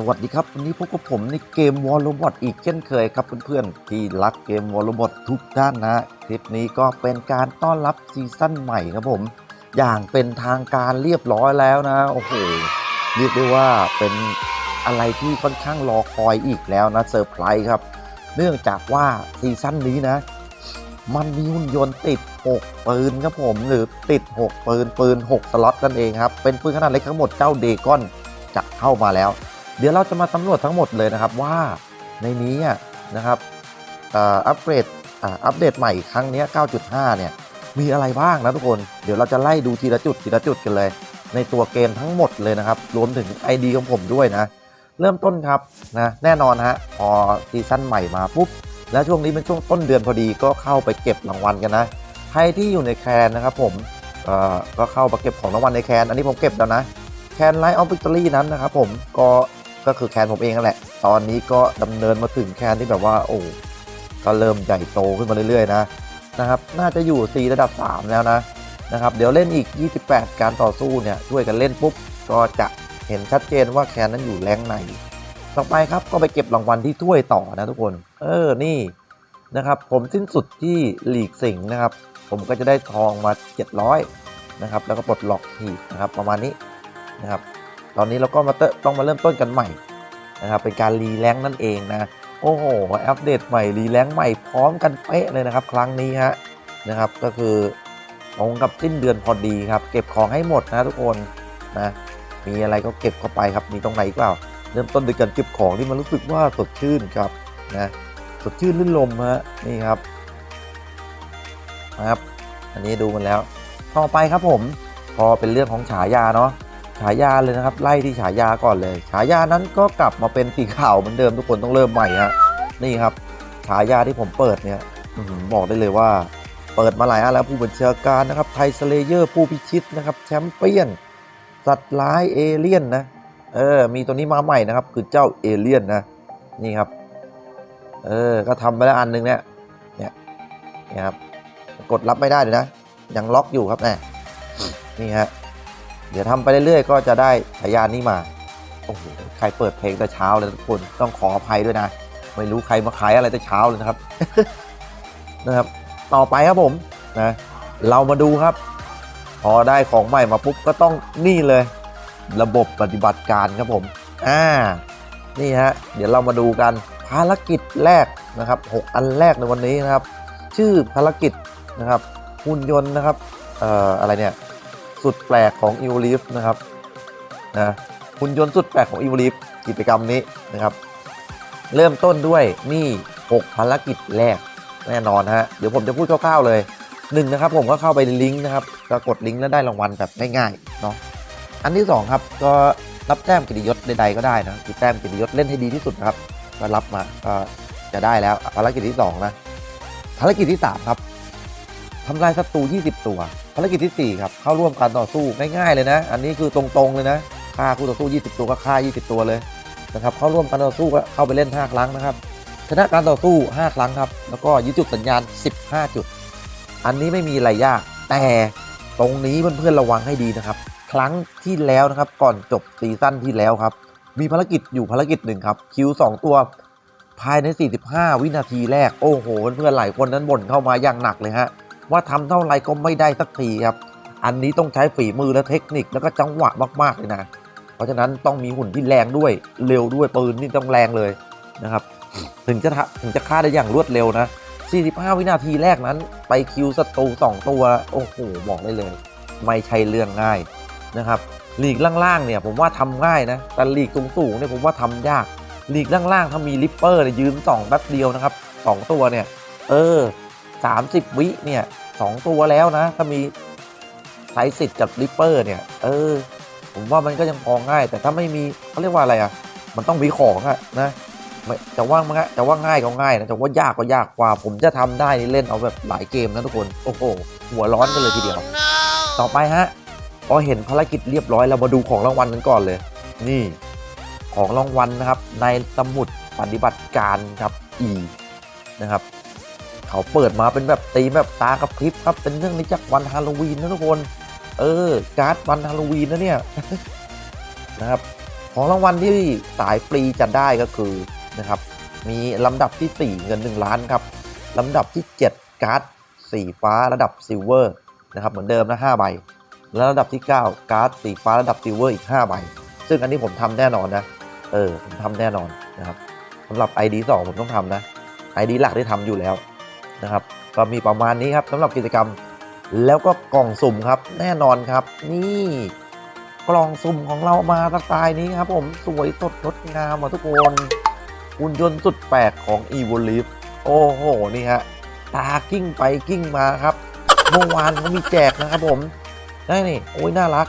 สวัสดีครับ วันนี้พบกับผมในเกมวอลโลบอทอีกเช่นเคยครับเพื่อนๆ ที่รักเกมวอลโลบอททุกท่านนะ คลิปนี้ก็เป็นการต้อนรับซีซั่นใหม่ครับผม อย่างเป็นทางการเรียบร้อยแล้วนะ โอ้โหเรียกได้ว่าเป็นอะไรที่ค่อนข้างรอคอยอีกแล้วนะเซอร์ไพรส์ครับ เนื่องจากว่าซีซั่นนี้นะ มันมีหุ่นยนต์ติด 6 ปืนครับผมหรือติด 6 ปืนปืน 6 สล็อตนั่นเองครับเป็นปืนขนาดเล็กทั้งหมดเจ้าเดกอนจะเข้ามาแล้ว เดี๋ยวเราจะมาสำรวจทั้งหมดเลยนะครับว่าในนี้นะครับอัปเกรดอัปเดตใหม่ครั้งนี้ 9.5 เนี่ย มีอะไรบ้างนะทุกคน เดี๋ยวเราจะไล่ดูทีละจุดทีละจุดกันเลย ในตัวเกมทั้งหมดเลยนะครับ รวมถึง ID ของผมด้วยนะ เริ่มต้นครับนะแน่นอนฮะพอซีซั่นใหม่มาปุ๊บ แล้วช่วงนี้เป็นช่วงต้นเดือนพอดีก็เข้าไปเก็บรางวัลกันนะ ใครที่อยู่ในแคนนะครับผมก็เข้ามาเก็บของรางวัลในแคน อันนี้ผมเก็บแล้วนะแคนไลท์ออฟวิกตอรี่นั้นนะครับผมก็ ก็คือแคนผมเองนั่นแหละ ตอนนี้ก็ดำเนินมาถึงแคนที่แบบว่าโอ้ก็เริ่มใหญ่โตขึ้นมาเรื่อยๆนะนะครับน่าจะอยู่ 4 ระดับ 3 แล้วนะนะครับเดี๋ยวเล่นอีก 28 การต่อสู้เนี่ยช่วยกันเล่นปุ๊บก็จะเห็นชัดเจนว่าแคนนั้นอยู่แรงไหน ต่อไปครับก็ไปเก็บรางวัลที่ถ้วยต่อนะทุกคน เออนี่นะครับผมสิ้นสุดที่หลีกสิงนะครับ ผมก็จะได้ทองมา 700นะครับแล้วก็ปลดล็อกหีบนะครับประมาณนี้นะครับ ตอนนี้เราก็มาเตะต้องมาเริ่มต้นกันใหม่นะครับเป็นการรีแลงค์นั่นเองนะโอ้โหอัปเดตใหม่รีแลงค์ใหม่พร้อมกันเป๊ะเลยนะครับ ครั้งนี้ฮะนะครับก็คือตรงกับสิ้นเดือนพอดีครับ เก็บของให้หมดนะทุกคนนะมีอะไรก็เก็บเข้าไปครับมีตรงไหนอีกเปล่า เริ่มต้นด้วยการเก็บของที่มันรู้สึกว่าสดชื่นครับนะสดชื่นลื่นลมฮะนี่ครับนะครับ อันนี้ดูมันแล้ว ต่อไปครับผม พอเป็นเรื่องของฉายาเนาะ ฉายาเลยนะครับ ไล่ที่ฉายาก่อนเลย ฉายานั้นก็กลับมาเป็นสีขาวเหมือนเดิมทุกคนต้องเริ่มใหม่ฮะนี่ครับ ฉายาที่ผมเปิดเนี่ยบอกได้เลยว่าเปิดมาหลายอันแล้วผู้บัญชาการนะครับไทสเลเยอร์ผู้พิชิตนะครับแชมเปี้ยน สัตว์ร้ายเอเลี่ยนนะเออมีตัวนี้มาใหม่นะครับ คือเจ้าเอเลี่ยนนะนี่ครับเออก็ทำไปแล้วอันหนึงเนี่ยเนี่ยนี่ครับกดรับไม่ได้เลยนะยังล็อกอยู่ครับแน่นี่ฮะ เดี๋ยวทำไปเรื่อยๆ ก็จะได้ฉายานี้มา โอ้โห ใครเปิดเพลงแต่เช้าเลยทุกคน ต้องขออภัยด้วยนะ ไม่รู้ใครมาขายอะไรแต่เช้าเลยนะครับ นะครับ ต่อไปครับผมนะ เรามาดูครับ พอได้ของใหม่มาปุ๊บก็ต้องนี่เลย ระบบปฏิบัติการครับผม อ่า นี่ฮะ เดี๋ยวเรามาดูกันภารกิจแรกนะครับ 6 อันแรกในวันนี้นะครับ ชื่อภารกิจนะครับหุ่นยนต์นะครับ เอ่อ อะไรเนี่ย สุดแปลกของ e v o l i f นะครับนะหุ่นยนต์สุดแปลกของ e v o l i f กิจกรรมนี้นะครับ เริ่มต้นด้วยนี่ 6 ภารกิจแรกแน่นอนฮะเดี๋ยวผมจะพูดคร่าวๆเลยหนึ่งนะครับผมก็เข้าไปลิงก์นะครับก็กดลิงก์แล้วได้รางวัลแบบง่ายๆเนาะอันที่ 2 ครับ ก็รับแต้มกิตยศใดๆก็ได้นะกิแต้มกิตยศเล่นให้ดีที่สุดนะครับก็รับมาก็จะได้แล้วภารกิจที่2นะภารกิจที่ 3 ครับ ทำลายศัตรู 20 ตัว ภารกิจทีสี่ 4 ครับ เข้าร่วมการต่อสู้ง่ายๆเลยนะ อันนี้คือตรงๆเลยนะฆ่าคู่ต่อสู้ 20 ตัวก็ฆ่า 20 ตัวเลยนะครับเข้าร่วมการต่อสู้ก็เข้าไปเล่น 5 ครั้งนะครับชนะการต่อสู้ 5 ครั้งครับ แล้วก็ยึดจุดสัญญาณ 15 จุด อันนี้ไม่มีอะไรยากแต่ตรงนี้เพื่อนๆระวังให้ดีนะครับ ครั้งที่แล้วนะครับก่อนจบซีซั่นที่แล้วครับ มีภารกิจอยู่ภารกิจหนึ่งครับคิว 2 ตัวภายใน 45 วินาทีแรก โอ้โห เพื่อนๆหลายคนนั้นบ่นเข้ามาอย่างหนักเลยฮะ ว่าทำเท่าไรก็ไม่ได้สักทีครับ อันนี้ต้องใช้ฝีมือและเทคนิคแล้วก็จังหวะมากๆเลยนะ เพราะฉะนั้นต้องมีหุ่นที่แรงด้วยเร็วด้วยปืนนี่ต้องแรงเลยนะครับ ถึงจะถึงจะฆ่าได้อย่างรวดเร็วนะ 45 วินาทีแรกนั้น ไปคิวศัตรู2ตัวโอ้โหบอกได้เลย ไม่ใช่เรื่องง่ายนะครับลีกล่างๆเนี่ยผมว่าทำง่ายนะแต่ลีกสูงๆเนี่ยผมว่าทำยากลีกล่างๆถ้ามีลิปเปอร์เนี่ยยืน2แป๊บเดียวนะครับ2ตัวเนี่ย เออ 30 วิเนี่ยสองตัวแล้วนะ ถ้ามีไซสิทธิ์กับลิปเปอร์เนี่ย เออ ผมว่ามันก็ยังพอง่าย แต่ถ้าไม่มีเขาเรียกว่าอะไรอะ มันต้องมีของอะนะไม่จะว่ามันจะว่าง่ายก็ง่ายนะจะว่ายากก็ยากกว่า ผมจะทำได้นี่เล่นเอาแบบหลายเกมนะทุกคน โอ้โห หัวร้อนกันเลยทีเดียว ต่อไปฮะ พอเห็นภารกิจเรียบร้อยเรามาดูของรางวัลกันก่อนเลย นี่ ของรางวัลนะครับ ในสมุดปฏิบัติการครับ E นะครับ เขาเปิดมาเป็นแบบตีแบบตากระพริบครับ เป็นเรื่องในจากวันฮาโลวีนนะทุกคน เออ การ์ดวันฮาโลวีนนะเนี่ยนะครับ ของรางวัลที่สายฟรีจะได้ก็คือนะครับ มีลำดับที่ 4 เงิน 1 ล้านครับ ลำดับที่ 7 การ์ดสีฟ้าระดับซิลเวอร์นะครับ เหมือนเดิมนะ5ใบ แล้วระดับที่ 9 การ์ดสีฟ้าระดับซิลเวอร์อีก5ใบ ซึ่งอันนี้ผมทำแน่นอนนะ เออ ผมทำแน่นอนนะครับสำหรับ ID 2 ผมต้องทำนะ ID หลักที่ทำอยู่แล้ว นะครับ ก็มีประมาณนี้ครับสำหรับกิจกรรม แล้วก็กล่องสุ่มครับ แน่นอนครับ นี่กล่องสุ่มของเรามาสไตล์นี้ครับผมสวยสดงดงามอะทุกคนหุ่นยนต์สุดแปลกของ e v o l i v e โอ้โห นี่ฮะ ตากิ้งไปกิ้งมาครับ เมื่อวานเขามีแจกนะครับผมได้นี่โอ้ยน่ารัก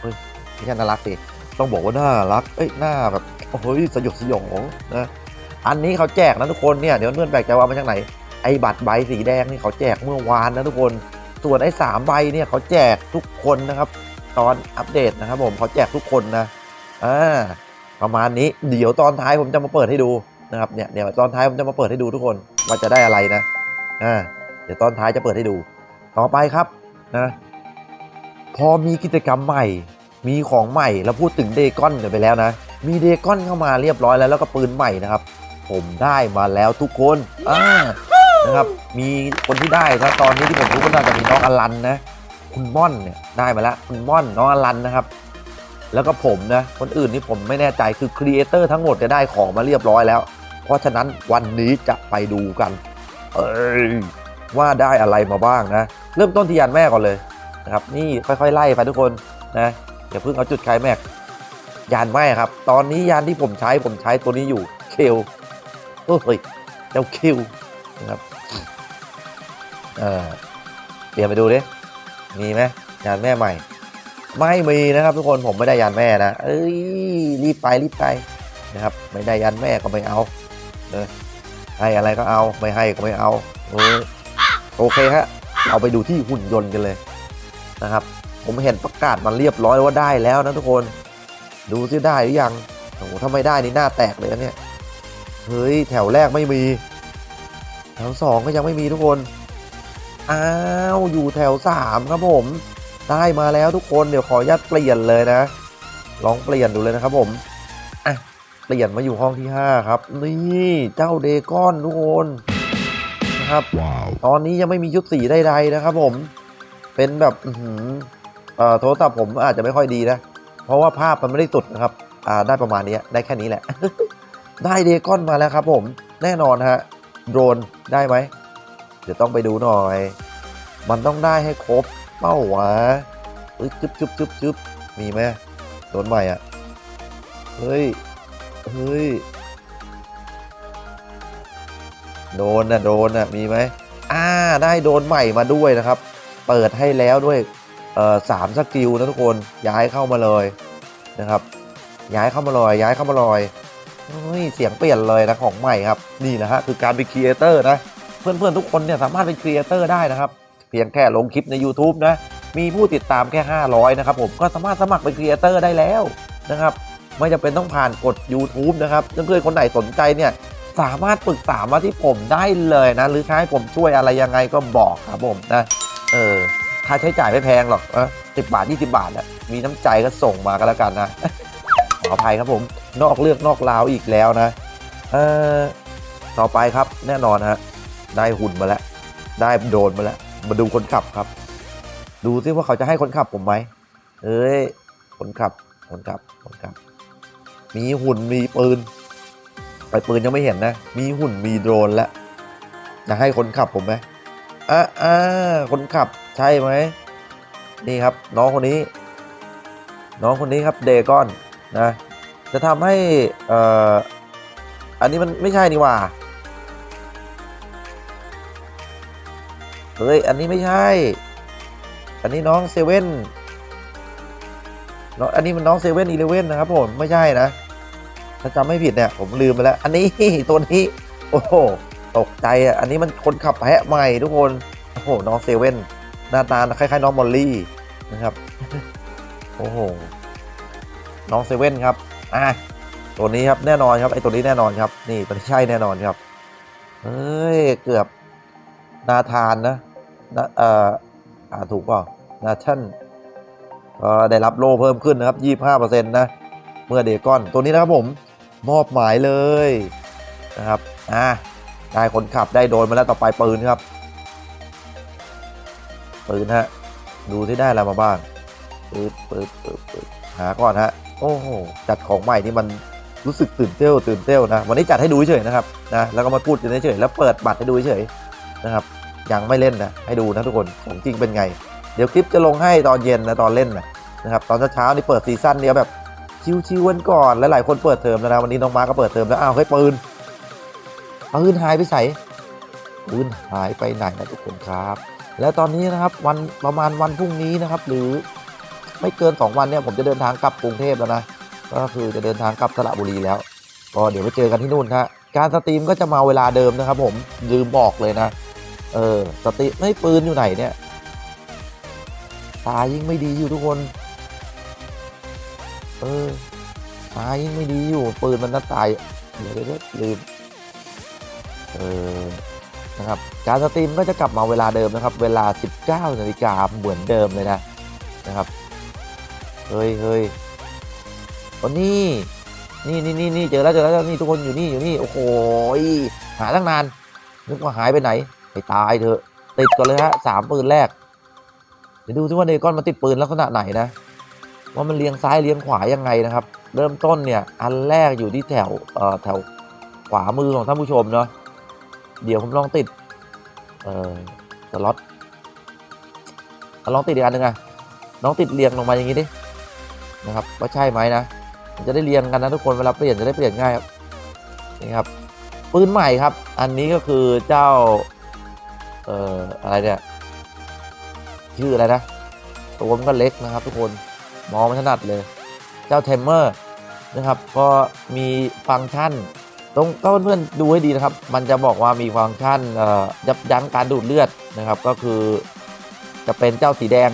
เฮ้ยไม่ใช่น่ารักสิต้องบอกว่าน่ารัก เอ้ยหน้าแบบโอ้ยสยดสยองนะอันนี้เขาแจกนะทุกคนเนี่ยเดี๋ยวเพื่อนแปลกใจว่ามาจากไหน ไอ้บัตรใบสีแดงนี่เขาแจกเมื่อวานนะทุกคน ส่วนไอ้สามใบเนี่ยเขาแจกทุกคนนะครับ ตอนอัปเดตนะครับผมเขาแจกทุกคนนะอ่าประมาณนี้เดี๋ยวตอนท้ายผมจะมาเปิดให้ดูนะครับเนี่ยเดี๋ยวตอนท้ายผมจะมาเปิดให้ดูทุกคนว่าจะได้อะไรนะอ่าเดี๋ยวตอนท้ายจะเปิดให้ดู ต่อไปครับนะพอมีกิจกรรมใหม่มีของใหม่แล้วพูดถึงเดกอนไปแล้วนะ มีเดกอนเข้ามาเรียบร้อยแล้วแล้วก็ปืนใหม่นะครับ ผมได้มาแล้วทุกคนอ่า นะครับ มีคนที่ได้นะตอนนี้ที่ผมรู้ก็น่าจะมีน้องอลันนะ คุณม่อนเนี่ยได้มาแล้ว คุณม่อนน้องอลันนะครับ แล้วก็ผมนะ คนอื่นนี่ผมไม่แน่ใจคือครีเอเตอร์ทั้งหมดจะได้ของมาเรียบร้อยแล้ว เพราะฉะนั้นวันนี้จะไปดูกัน เอว่าได้อะไรมาบ้างนะ เริ่มต้นที่ยานแม่ก่อนเลยนะครับ นี่ค่อยๆไล่ไปทุกคนนะอย่าเพิ่งเอาจุดคลายแม็กยานแม่ครับ ตอนนี้ยานที่ผมใช้ผมใช้ตัวนี้อยู่เคลเฮ้ยเจ้าคิวนะครับ เออเปลี่ยนไปดูดิมีไหมยานแม่ใหม่ ไม่มีนะครับ ทุกคนผมไม่ได้ยานแม่นะเอ้ยรีบไปรีบไปนะครับ ไม่ได้ยานแม่ก็ไม่เอาเนอให้อะไรก็เอาไม่ให้ก็ไม่เอาโอเคฮะเอาไปดูที่หุ่นยนต์กันเลยนะครับ ผมเห็นประกาศมันเรียบร้อยว่าได้แล้วนะทุกคนดูซิได้หรือยังโอ้โหถ้าไม่ได้นี่หน้าแตกเลยนะเนี่ยเฮ้ยแถวแรกไม่มี แถวสองก็ยังไม่มีทุกคน อ้าวอยู่แถวสามครับผม ได้มาแล้วทุกคนเดี๋ยวขออนุญาตเปลี่ยนเลยนะ ลองเปลี่ยนดูเลยนะครับผมอะเปลี่ยนมาอยู่ห้องที่ 5 ครับ นี่เจ้าเดกอนทุกคนนะครับ Wow. ตอนนี้ยังไม่มีชุดสีใดๆนะครับ ผมเป็นแบบอื้อหือเอ่อโทรศัพท์ผมอาจจะไม่ค่อยดีนะ เพราะว่าภาพมันไม่ได้สุดนะครับ อ่าได้ประมาณนี้ได้แค่นี้แหละ ได้เดกอนมาแล้วครับผม แน่นอนฮะ โดรนได้ไหม เดี๋ยวต้องไปดูหน่อย มันต้องได้ให้ครบเป้าวะเอ้ยจึ๊บจึ๊บจึ๊บจึ๊บมีไหมโดนใหม่อะ เฮ้ย เฮ้ย โดนนะโดนนะมีไหมอ่า ได้โดนใหม่มาด้วยนะครับ เปิดให้แล้วด้วย เอ่อสามสกิลนะทุกคน ย้ายเข้ามาเลยนะครับ ย้ายเข้ามาเลยย้ายเข้ามาเลยเฮ้ย เสียงเปลี่ยนเลยนะของใหม่ครับ นี่นะฮะ คือการเป็นครีเอเตอร์นะ เพื่อนๆทุกคนเนี่ยสามารถเป็นครีเอเตอร์ได้นะครับเพียงแค่ลงคลิปใน YouTube นะมีผู้ติดตามแค่ 500 นะครับผมก็สามารถสมัครเป็นครีเอเตอร์ได้แล้วนะครับไม่จำเป็นต้องผ่านกด YouTube นะครับเพื่อนๆคนไหนสนใจเนี่ยสามารถปรึกษามาที่ผมได้เลยนะ หรือให้ผมช่วยอะไรยังไงก็บอกครับผมนะเออค่าใช้จ่ายไม่แพงหรอกเออสิบาท 20 บาทอะมีน้ำใจก็ส่งมาก็แล้วกันนะ ขออภัยครับผม นอกเลือกนอกราวอีกแล้วนะ เออต่อไปครับแน่นอนฮะ ได้หุ่นมาแล้ว ได้โดรนมาแล้ว มาดูคนขับครับ ดูซิว่าเขาจะให้คนขับผมไหมเอ้ยคนขับคนขับคนขับ มีหุ่นมีปืน ไปปืนยังไม่เห็นนะ มีหุ่นมีโดรนแล้วจะให้คนขับผมไหมอ่าอ่าคนขับใช่ไหมนี่ครับ น้องคนนี้ น้องคนนี้ครับเดก้อนนะ จะทำให้เอ่ออันนี้มันไม่ใช่นี่ว่า เฮ้ย อันนี้ไม่ใช่ อันนี้น้องเซเว่นน้องอันนี้มันน้องเซเว่นอีเลเว่นนะครับผม ไม่ใช่นะ ถ้าจำไม่ผิดเนี่ย ผมลืมไปแล้ว อันนี้ตัวนี้ โอ้โห ตกใจอะ อันนี้มันคนขับแพะใหม่ทุกคน โอ้โห น้องเซเว่นหน้าตาคล้ายๆ น้องมอลลี่นะครับ โอ้โห น้องเซเว่นครับ อะ ตัวนี้ครับแน่นอนครับไอตัวนี้แน่นอนครับ นี่ตัวนี้ใช่แน่นอนครับ เฮ้ย เกือบนาธานนะ นะเอ่ออ่าถูกเปล่านาชันก็ได้รับโล่เพิ่มขึ้นนะครับ25%นะเมื่อเดก้อนตัวนี้นะครับผมมอบหมายเลยนะครับอ่าได้คนขับได้โดนมาแล้วต่อไปปืนครับปืนฮะดูที่ได้อะไรมาบ้างปืนปืนปืนปืนหาก่อนฮะโอ้โหจัดของใหม่นี่มันรู้สึกตื่นเต้นตื่นเต้นนะวันนี้จัดให้ดูเฉยนะครับนะแล้วก็มาพูดกันเฉยแล้วเปิดบัตรให้ดูเฉยนะครับ ยังไม่เล่นนะให้ดูนะทุกคนของจริงเป็นไง เดี๋ยวคลิปจะลงให้ตอนเย็นนะตอนเล่นนะนะครับตอนเช้าๆนี่เปิดซีซั่นเนี้ยแบบชิวๆวันก่อนและหลายคนเปิดเทอมแล้วนะวันนี้น้องมาก็เปิดเทอมแล้วอ้าวให้ยปืนปืนหายไปใส่ปืนหายไปไหนนะทุกคนครับ แล้วตอนนี้นะครับวันประมาณวันพรุ่งนี้นะครับ หรือไม่เกิน 2 วันเนี่ยผมจะเดินทางกลับกรุงเทพแล้วนะก็คือจะเดินทางกลับสระบุรีแล้ว ก็เดี๋ยวไปเจอกันที่นู่นครับการสตรีมก็จะมาเวลาเดิมนะครับ ผมลืมบอกเลยนะ เออ สตรีมไม่ปืนอยู่ไหนเนี่ย ตายิ่งไม่ดีอยู่ทุกคน เออ ตายิ่งไม่ดีอยู่ ปืนมันน่าตาย เดี๋ยวเดี๋ยวลืม เออ นะครับ การสตรีมก็จะกลับมาเวลาเดิมนะครับ เวลา 19นาฬิกาเหมือนเดิมเลยนะ นะครับ เฮ้ยเฮ้ยโอ้นี่นี่นี่นี่นี่เจอแล้วเจอแล้วนี่ทุกคนอยู่นี่อยู่นี่ โอ้โหหาตั้งนานนึกว่าหายไปไหน ไปตายเถอะ ติดก่อนเลยฮะสามปืนแรก เดี๋ยวดูที่ว่าเนก้อนมันติดปืนลักษณะไหนนะ ว่ามันเลี้ยงซ้ายเลี้ยงขวายังไงนะครับ เริ่มต้นเนี่ยอันแรกอยู่ที่แถวเอ่อแถวขวามือของท่านผู้ชมเนาะ เดี๋ยวผมลองติดเอ่อสล็อตลองติดอีกอันหนึ่งอะน้องติดเรียงลงมาอย่างนี้ดิ นะครับว่าใช่ไหมนะจะได้เรียงกันนะทุกคนเวลาเปลี่ยนจะได้เปลี่ยนง่ายครับนี่ครับปืนใหม่ครับ อันนี้ก็คือเจ้า เอ่ออะไรเนี่ยชื่ออะไรนะตัวมันก็เล็กนะครับ ทุกคนมองไม่ถนัดเลย เจ้าเทมเมอร์นะครับ ก็มีฟังก์ชันตรงก็เพื่อนๆดูให้ดีนะครับ มันจะบอกว่ามีฟังก์ชันยับยั้งการดูดเลือดนะครับ ก็คือจะเป็นเจ้าสีแดง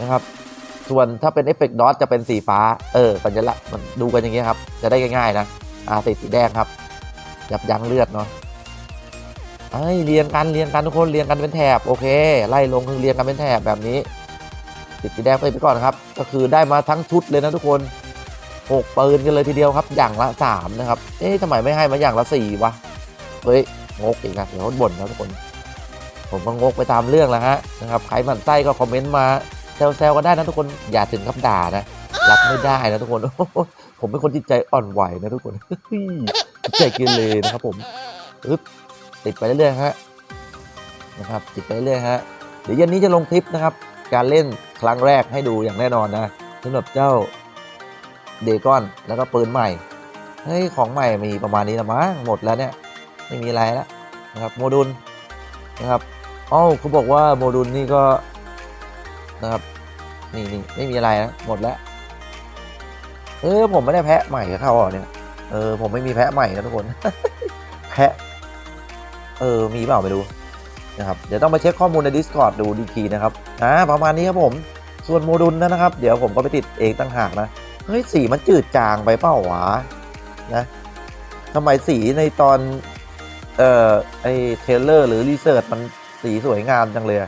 นะครับ ส่วนถ้าเป็นเอฟเฟกต์ดอทจะเป็นสีฟ้า เออสัญลักษณ์มันดูกันอย่างเงี้ยครับ จะได้ง่ายๆนะ อ่าติดสีแดงครับ ยับยั้งเลือดเนาะ เอ้ยเรียงกันเรียงกันทุกคนเรียงกันเป็นแถบโอเค ไล่ลงคือเรียงกันเป็นแถบแบบนี้ติดสีแดงไปก่อนครับ ก็คือได้มาทั้งชุดเลยนะทุกคนหกปืนกันเลยทีเดียวครับ อย่างละสามนะครับ เอ๊ะทำไมไม่ให้มาอย่างละสี่วะเฮ้ยงกอีกนะเดี๋ยวบ่นนะทุกคน ผมก็งกไปตามเรื่องแล้วฮะนะครับใครหมั่นไส้ก็คอมเมนต์มาแซวๆกันได้นะทุกคนอย่าถึงกับด่านะรับไม่ได้นะทุกคนผมเป็นคนจิตใจอ่อนไหวนะทุกคนจิตใจเกินเลยนะครับผมอึ๊บ ติดไปเรื่อยๆฮะนะครับติดไปเรื่อยๆฮะเดี๋ยวเย็นนี้จะลงคลิปนะครับ การเล่นครั้งแรกให้ดูอย่างแน่นอนนะสำหรับเจ้าเดกอนแล้วก็ปืนใหม่เฮ้ยของใหม่มีประมาณนี้ละมั้งหมดแล้วเนี่ยไม่มีอะไรแล้วนะครับโมดูลนะครับอ้าวเขาบอกว่าโมดูลนี่ก็นะครับนี่นี่ไม่มีอะไรนะหมดแล้ว เออผมไม่ได้แพะใหม่กับเขาเหรอเนี่ยเออผมไม่มีแพะใหม่นะทุกคน แพะ เออ มีเปล่าไม่รู้นะครับ เดี๋ยวต้องไปเช็คข้อมูลใน Discord ดูดีทีนะครับ อ่า ประมาณนี้ครับผม ส่วนโมดูลนะครับ เดี๋ยวผมก็ไปติดเองต่างหากนะ เฮ้ย สีมันจืดจางไปเปล่าวะนะทำไมสีในตอน เอ่อ ไอเทเลอร์หรือรีเสิร์ชมันสีสวยงามจังเลย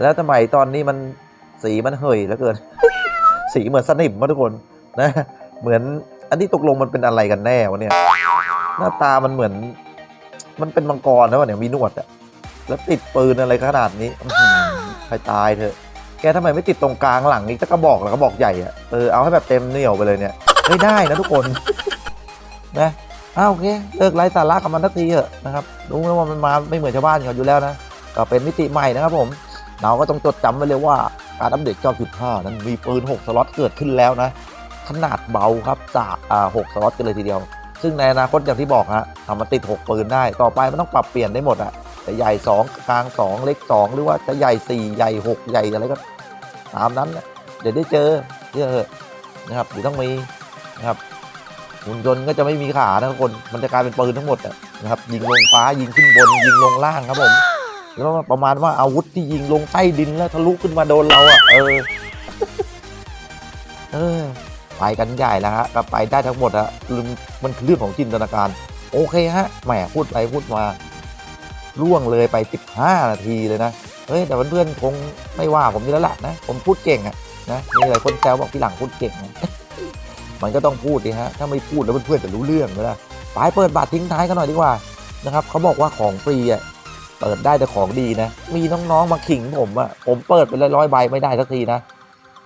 แล้วทำไมตอนนี้มันสีมันเห่ยเหลือเกิน สีเหมือนสนิมมาทุกคนนะ เหมือนอันที่ตกลงมันเป็นอะไรกันแน่วะเนี่ย หน้าตามันเหมือน มันเป็นมังกรนะวะเนี่ยมีหนวดอะแล้วติดปืนอะไรขนาดนี้อื้อหือใครตายเถอะ แกทำไมไม่ติดตรงกลางหลังนี่จะกระบอกหรือกระบอกใหญ่อะเออเอาให้แบบเต็มเหนียวไปเลยเนี่ยไม่ได้นะทุกคนนะอ้าวโอเคเลิกไร้สาระกับมันทักทีเถอะนะครับรู้แล้วว่ามันมาไม่เหมือนชาวบ้านเขาอยู่แล้วนะก็เป็นมิติใหม่นะครับผมเราก็ต้องจดจำไว้เลยว่าการอัปเดต9.5 นั้นมีปืน 6 สล็อตเกิดขึ้นแล้วนะ ขนาดเบาครับจากอ่า6สล็อตกันเลยทีเดียว ซึ่งในอนาคตอย่างที่บอกฮะทำมาติด 6 ปืนได้ ต่อไปมันต้องปรับเปลี่ยนได้หมดอะจะใหญ่ 2 กลาง 2 เล็ก 2 หรือว่าจะใหญ่ 4 ใหญ่ 6 ใหญ่อะไรก็ตามนั้นนะเดี๋ยวได้เจอเยอะนะครับเดี๋ยวต้องมีนะครับหุ่นยนต์ก็จะไม่มีขานะทุกคน มันจะกลายเป็นปืนทั้งหมดนะครับ ยิงลงฟ้ายิงขึ้นบน ยิงลงล่างครับผม แล้วประมาณว่าอาวุธที่ยิงลงใต้ดินแล้วทะลุขึ้นมาโดนเราอะเออ เออ ไปกันใหญ่แล้วฮะก็ไปได้ทั้งหมดอะมันคือเรื่องของจินตนาการ โอเคฮะแหมพูดไปพูดมาล่วงเลยไป 15 นาทีเลยนะเฮ้ยแต่เพื่อนๆคงไม่ว่าผมอยู่แล้วล่ะนะผมพูดเก่งอะนะมีหลายคนแซวบอกพี่หลังพูดเก่งนะมันก็ต้องพูดดิฮะถ้าไม่พูดแล้วเพื่อนๆจะรู้เรื่องไหมล่ะไปเปิดบัตรทิ้งท้ายกันหน่อยดีกว่านะครับเขาบอกว่าของฟรีอะเปิดได้แต่ของดีนะ มีน้องๆมาขิงผมอะผมเปิดไปร้อยๆใบไม่ได้สักทีนะ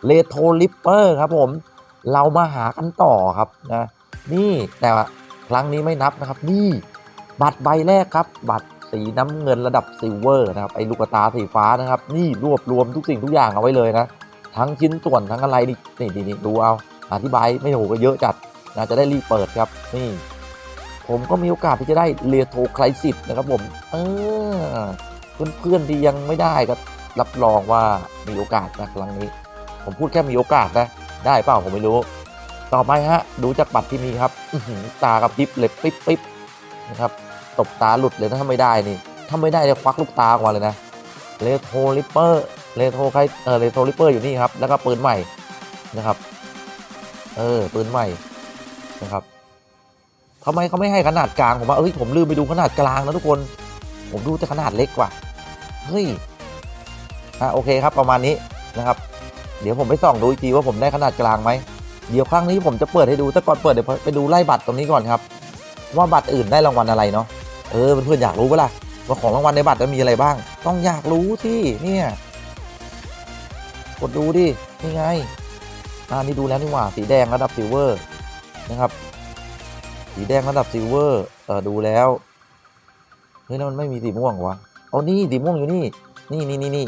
เลโทลิปเปอร์ครับผม เรามาหากันต่อครับนะนี่แต่ครั้งนี้ไม่นับนะครับ นี่บัตรใบแรกครับ บัตรสีน้ำเงินระดับซิลเวอร์นะครับไอ้ลูกตาสีฟ้านะครับ นี่รวบรวมทุกสิ่งทุกอย่างเอาไว้เลยนะ ทั้งชิ้นส่วนทั้งอะไรนี่นี่นี่ดูเอาอธิบายไม่โหก็เยอะจัดนะจะได้รีบเปิดครับนี่ ผมก็มีโอกาสที่จะได้เรียโทไครซิสนะครับผม เออเพื่อนๆที่ยังไม่ได้ก็รับรองว่ามีโอกาสนะครั้งนี้ ผมพูดแค่มีโอกาสนะ ได้เปล่าผมไม่รู้ ต่อไปฮะ ดูจากบัตรที่มีครับตากระพริบเลยปิ๊บปิ๊บนะครับตบตาหลุดเลยนะถ้าไม่ได้นี่ถ้าไม่ได้เนี่ยควักลูกตาออกมาเลยนะเลโทลิปเปอร์เลโทไคเออเลโทลิปเปอร์อยู่นี่ครับ แล้วก็ปืนใหม่นะครับ เออปืนใหม่นะครับทำไมเขาไม่ให้ขนาดกลางผมว่าเอ้ยผมลืมไปดูขนาดกลางนะทุกคน ผมดูแต่ขนาดเล็กกว่าเฮ้ยอะโอเคครับประมาณนี้นะครับ เดี๋ยวผมไปส่องดูอีกทีว่าผมได้ขนาดกลางไหมเดี๋ยวครั้งนี้ผมจะเปิดให้ดูแต่ก่อนเปิดเดี๋ยวไปดูไล่บัตรตรงนี้ก่อนครับ ว่าบัตรอื่นได้รางวัลอะไรเนาะเออเพื่อนๆอยากรู้ปะล่ะว่าของรางวัลในบัตรจะมีอะไรบ้าง ต้องอยากรู้ที่เนี่ยกดดูดินี่ไงอ่านี่ดูแล้วนี่หว่าสีแดงระดับซิลเวอร์นะครับ สีแดงระดับซิลเวอร์เออดูแล้วเฮ้ยแล้วมันไม่มีสีม่วงวะเอานี่สีม่วงอยู่นี่นี่นี่นี่นี่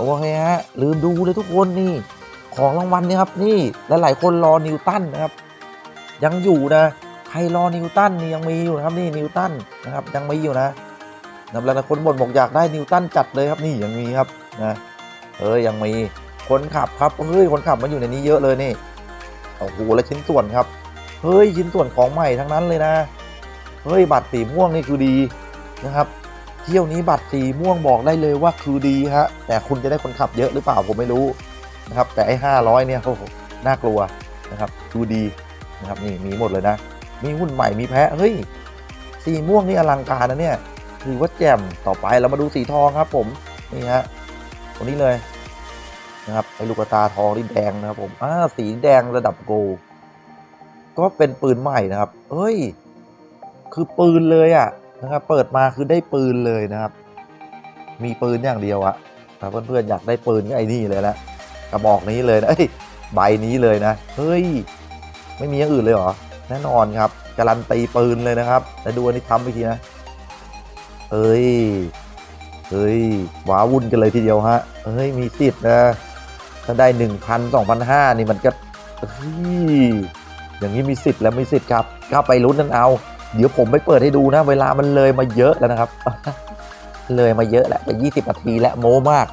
โอเคฮะลืมดูเลยทุกคนนี่ ของรางวัลเนี่ยครับนี่และหลายคนรอนิวตันนะครับ ยังอยู่นะใครรอนิวตันนี่ยังมีอยู่นะครับนี่นิวตันนะครับยังมีอยู่นะนะแล้วหลายคนบ่นบอกอยากได้นิวตันจัดเลยครับนี่ยังมีครับนะเออยังมีคนขับครับเฮ้ยคนขับมันอยู่ในนี้เยอะเลยนี่โอ้โหแล้วชิ้นส่วนครับเฮ้ยชิ้นส่วนของใหม่ทั้งนั้นเลยนะเฮ้ยบัตรสีม่วงนี่คือดีนะครับ ที่ยวนี้บัตรสีม่วงบอกได้เลยว่าคือดีฮะแต่คุณจะได้คนขับเยอะหรือเปล่าผมไม่รู้นะครับแต่ไอ้ห้าร้อยเนี่ยโอ้โหน่ากลัวนะครับดูดีนะครับนี่มีหมดเลยนะ มีหุ้นใหม่มีแพ้เฮ้ยสีม่วงนี่อลังการนะเนี่ยถือว่าแจ่มต่อไปเรามาดูสีทองครับ ผมนี่ฮะตัวนี้เลยนะครับไอ้ลูกตาทองนี่แดงนะครับผมอ่าสีแดงระดับโกลก็เป็นปืนใหม่นะครับเฮ้ย คือปืนเลยอะ นะครับเปิดมาคือได้ปืนเลยนะครับ มีปืนอย่างเดียวอะถ้าเพื่อนๆอยากได้ปืนก็ไอ้นี่เลยนะกระบอกนี้เลยนะเอ้ยใบนี้เลยนะเฮ้ยไม่มีอย่างอื่นเลยเหรอแน่นอนครับการันตีปืนเลยนะครับ แต่ดูอันนี้ทำไปทีนะเอ้ยเฮ้ยว้าวุ่นกันเลยทีเดียวฮะเฮ้ยมีสิทธิ์นะถ้าได้หนึ่งพันสองพันห้านี่มันก็เฮ้ยอย่างนี้มีสิทธิ์แล้วมีสิทธิ์ครับก็ไปลุ้นกันเอา เดี๋ยวผมไปเปิดให้ดูนะ เวลามันเลยมาเยอะแล้วนะครับ เลยมาเยอะแล้วไปยี่สิบนาทีแล้วโม้มาก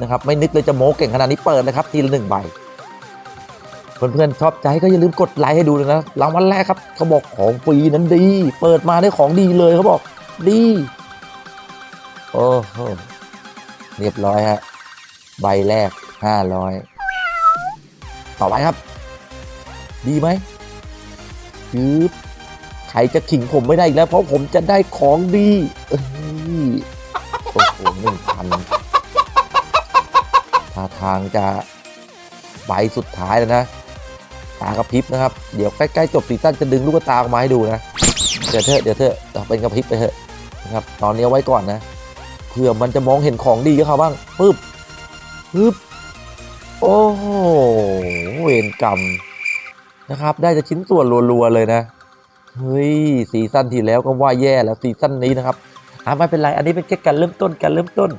นะครับ ไม่นึกเลยจะโม้เก่งขนาดนี้เปิดเลยครับ ทีละหนึ่งใบเพื่อนๆชอบใจก็อย่าลืมกดไลค์ให้ดูเลยนะรางวัลแรกครับเขาบอกของฟรีนั้นดี เปิดมาได้ของดีเลยเขาบอกดีโอ้โหเรียบร้อยฮะใบแรกห้าร้อยต่อไปครับ ดีไหมยืบ ครจะขิงผมไม่ได้อีกแล้ว เพราะผมจะได้ของดีเอ้ยโอ้โหหนึ่งพันท่าทางจะใบสุดท้ายแล้วนะ ตากระพริบนะครับ เดี๋ยวใกล้ๆจบซีซั่นจะดึงลูกตาออกมาให้ดูนะ เดี๋ยวเถอะเดี๋ยวเถอะเอาเป็นกระพริบไปเถอะนะครับ ตอนนี้ไว้ก่อนนะ เพื่อมันจะมองเห็นของดีกับเขาบ้างปึ๊บปึ๊บ โอ้โห เวรกรรมนะครับ ได้แต่ชิ้นส่วนรัวๆเลยนะ เฮ้ยซีซั่นที่แล้วก็ว่าแย่แล้วซีซั่นนี้นะครับอ่าไม่เป็นไร อันนี้เป็นแค่การเริ่มต้นการเริ่มต้น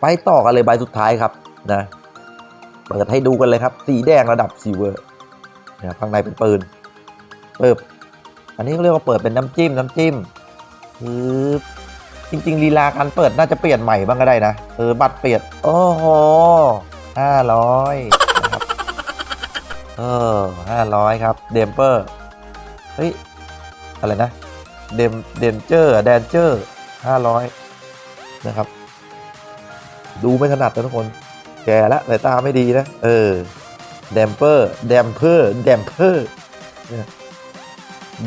ไปต่อกันเลยใบสุดท้ายครับนะเปิดให้ดูกันเลยครับ สีแดงระดับซิเวอร์นะข้างในเป็นปืนปึ๊บอันนี้เขาเรียกว่าเปิดเป็นน้ำจิ้มน้ำจิ้มปึ๊บจริง ๆ ลีลาการเปิดน่าจะเปลี่ยนใหม่บ้างก็ได้นะเออบัตรเปลี่ยนโอ้โหห้าร้อยนะครับเออห้าร้อยครับเดมเปอร์เฮ้ย อะไรนะเดมเดนเจอร์แดนเจอร์ห้าร้อยนะครับ ดูไม่ถนัดนะทุกคน แก่แล้วสายตาไม่ดีนะ เออเดมเปอร์เดมเพอร์เดมเพอร์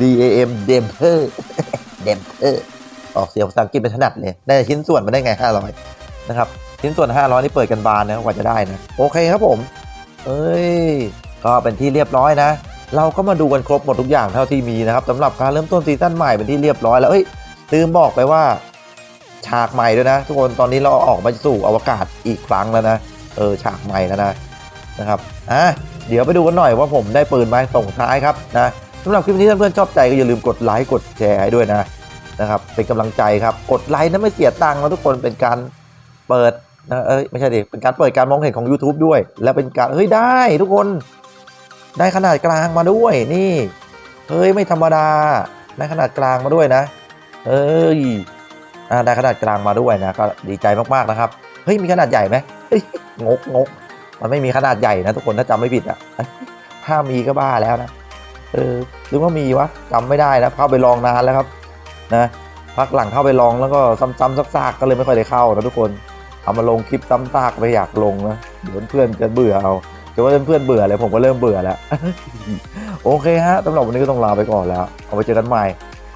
D A M เดมเพอร์เดมเพอร์ออกเสียงภาษาอังกฤษเป็นถนัดเลย ได้ชิ้นส่วนมาได้ไง 500 นะครับ ชิ้นส่วน 500 นี่เปิดกันบานนะกว่าจะได้นะ โอเคครับผม เอ้ย ก็เป็นที่เรียบร้อยนะ เราก็มาดูกันครบหมดทุกอย่างเท่าที่มีนะครับสำหรับการเริ่มต้นซีซั่นใหม่เป็นที่เรียบร้อยแล้วเอ้ยลืมบอกไปว่าฉากใหม่ด้วยนะ ทุกคนตอนนี้เราออกมาสู่อวกาศอีกครั้งแล้วนะเออฉากใหม่แล้วนะนะครับอะเดี๋ยวไปดูกันหน่อยว่าผมได้ปืนไหมส่งท้ายครับนะสำหรับคลิปนี้ถ้าเพื่อนๆชอบใจก็อย่าลืมกดไลค์กดแชร์ให้ด้วยนะนะครับเป็นกำลังใจครับกดไลค์นะไม่เสียตังค์นะทุกคนเป็นการเปิดนะเอ้ยไม่ใช่ดิเป็นการเปิดการมองเห็นของ YouTube ด้วย แล้วเป็นการเฮ้ยได้ทุกคน ได้ขนาดกลางมาด้วยนี่เฮ้ยไม่ธรรมดาได้ขนาดกลางมาด้วยนะเอ้ยอ่าได้ขนาดกลางมาด้วยนะก็ดีใจมากๆนะครับเฮ้ยมีขนาดใหญ่ไหมงกงกมันไม่มีขนาดใหญ่นะทุกคนถ้าจำไม่ผิดอะถ้ามีก็บ้าแล้วนะเออหรือว่ามีวะจำไม่ได้นะเข้าไปลองนานแล้วครับนะพักหลังเข้าไปลองแล้วก็ซ้ำๆซากๆก็เลยไม่ค่อยได้เข้านะทุกคนเอามาลงคลิปซ้ำซากไม่อยากลงนะเดี๋ยวเพื่อนจะเบื่อเอา แต่ว่าเพื่อนๆเบื่อเลยผมก็เริ่มเบื่อแล้ว โอเคฮะสำหรับวันนี้ก็ต้องลาไปก่อนแล้ว เอาไปเจอกันใหม่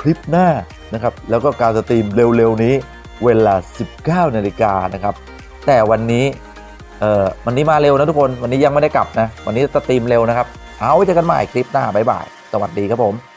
คลิปหน้านะครับ แล้วก็การสตรีมเร็วๆนี้เวลา 19นาฬิกานะครับ แต่วันนี้เอ่อวันนี้มาเร็วนะทุกคนวันนี้ยังไม่ได้กลับนะ วันนี้สตรีมเร็วนะครับ เอาไว้เจอกันใหม่คลิปหน้าบ๊ายบายสวัสดีครับผม